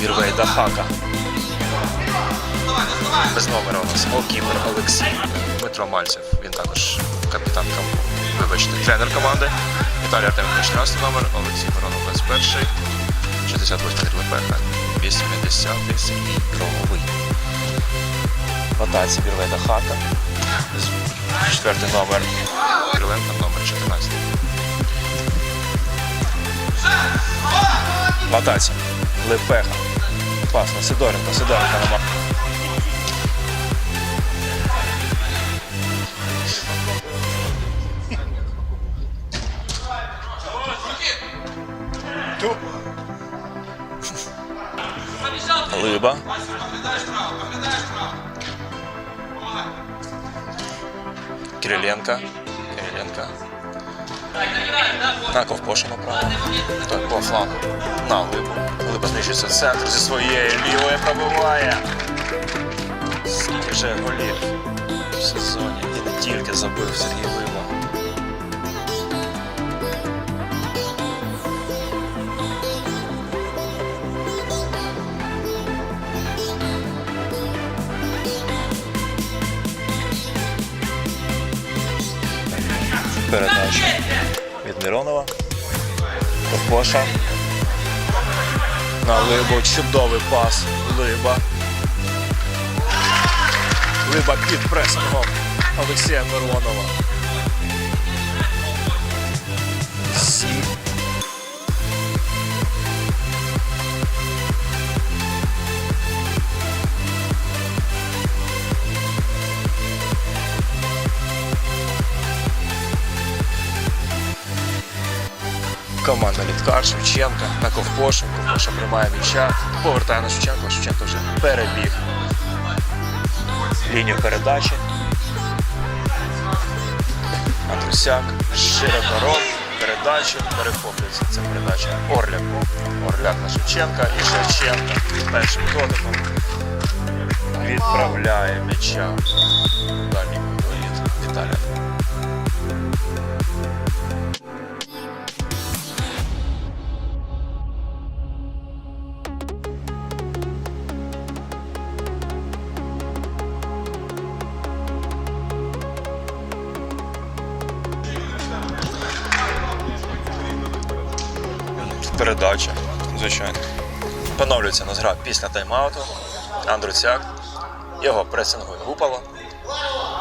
Вірвей Дахака. Без номера у нас голкіпер Олексій Дмитро Мальцев. Він також капітан вибачте, тренер команди. Віталій Артеменко 14 номер, Олексій Воронов 21, 68 Лепеха, 80 Сергій Крововий. Вірвей Дахака. З- Четвертий номер Кириленко, номер 14. В атаці Лепеха. Пас Сидоренко, Сидоренко на Мар- Либа. Кириленко. Кириленко. На ковпоша направо. Так, по флангу. На Либу. Либа зміщується в центр зі своєї лівої пробиває. Скільки вже голів в сезоні. І не тільки забив Сергій Либа. Передача Миронова. Коша. На Либу. Чудовий пас. Либа. Либа під пресингом Олексія Миронова. Команда Літкар, Шевченка на Ковпошу. Ковпоша приймає м'яча, повертає на Шевченка. Шевченко вже перебіг лінію передачі. Андрусяк, широкорот, передачу, перехоплюється ця передача Орляку. Орляк на Шевченка і Шевченка першим дотиком відправляє м'яча у дальній Віталія. Передача, звичайно. Поновлюється нас гра після тайм-ауту. Андрусяк. Його пресингує Гупало.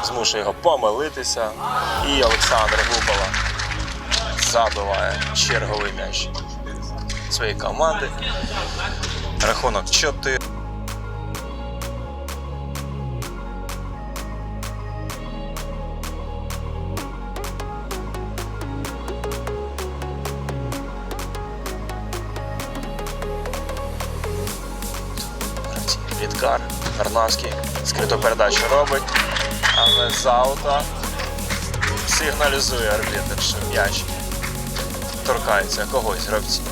Змушує його помилитися. І Олександр Гупало забиває черговий м'яч своєї команди. Рахунок 4. Відкар, скриту передачу робить, але з аута сигналізує арбітр, що м'яч торкається когось з гравців.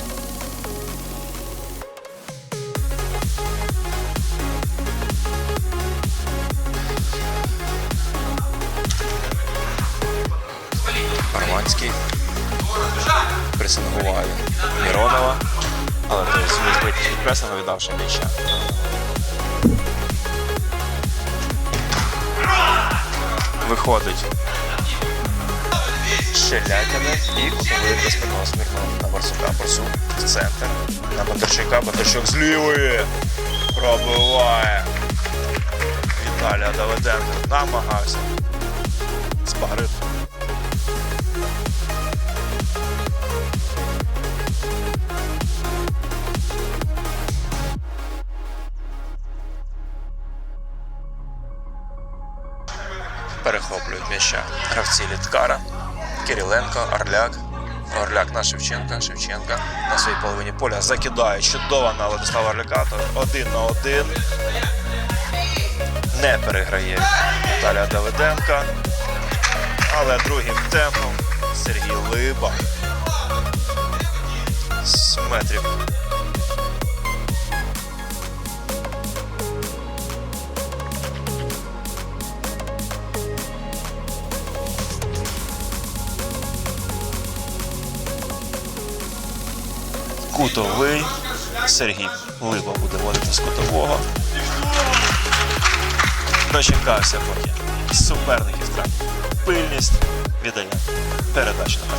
Арманський пресингуває Міронова, але той зміг вийти від пресингу, віддавши м'яча. Виходить Щелякина і кутовий Смірнова на Барсука. Барсук в центр. На Бондарчука. Бондарчук з лівої пробиває. Віталія Давиденко намагався збагрити. Перехоплюють гравці Літкара, Кириленко, Орляк. Орляк на Шевченка, Шевченка на своїй половині поля закидає чудово на Владислава Орляка. Один на один. Не переграє Віталія Давиденка. Але другим темпом Сергій Либа. З метрів Кутовий. Сергій Либа буде водити з кутового. Дочекався поки. Суперників втрат. Пильність віддання. Передач на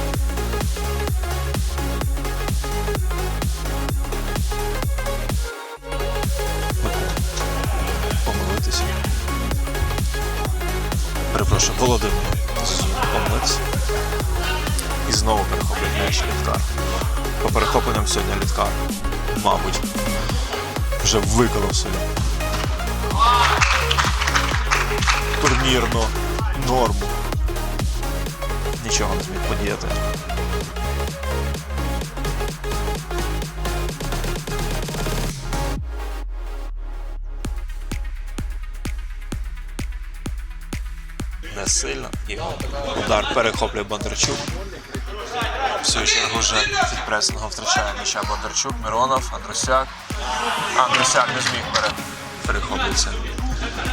Помилитися. Перепрошую, Володимир. Помилитися. І знову перехоплює м'яч літкар. По перехопленням сьогодні літкар, мабуть, вже виконав собі турнірну норму. Нічого не зміг подіяти. Не сильно. І удар перехоплює Бондарчук. В свою чергу вже від пресингу втрачає м'яча Бондарчук, Миронов, Андрусяк. Андрусяк не зміг пере... перехоплюється.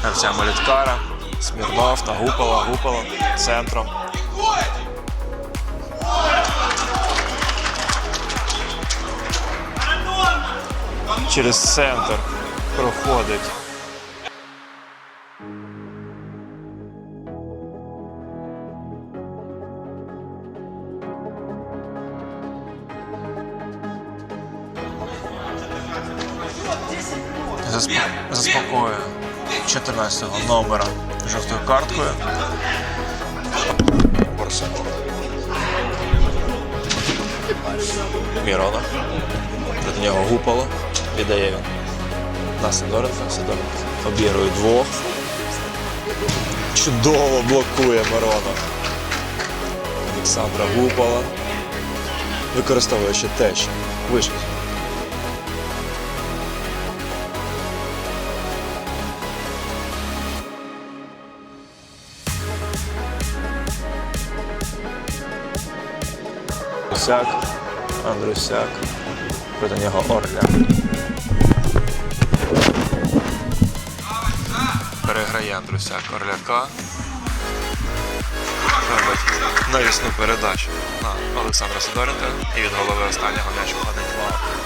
Гравцями Літкара, Смірнов та Гупала, Гупала центром. Через центр проходить. Засп- Заспокоює 14-го номера жовтою карткою. Міронов. Проти нього гупало. Віддає він. На Сидоренка. Сидоренко обігрує двох. Чудово блокує Миронов. Олександра Гупала. Використовує ще те, що Андрусяк, проти нього Орля. Переграє Андрусяк Орляка. Робить навісну передачу на Олександра Сидоренка і від голови останнього м'яч входить в лавку.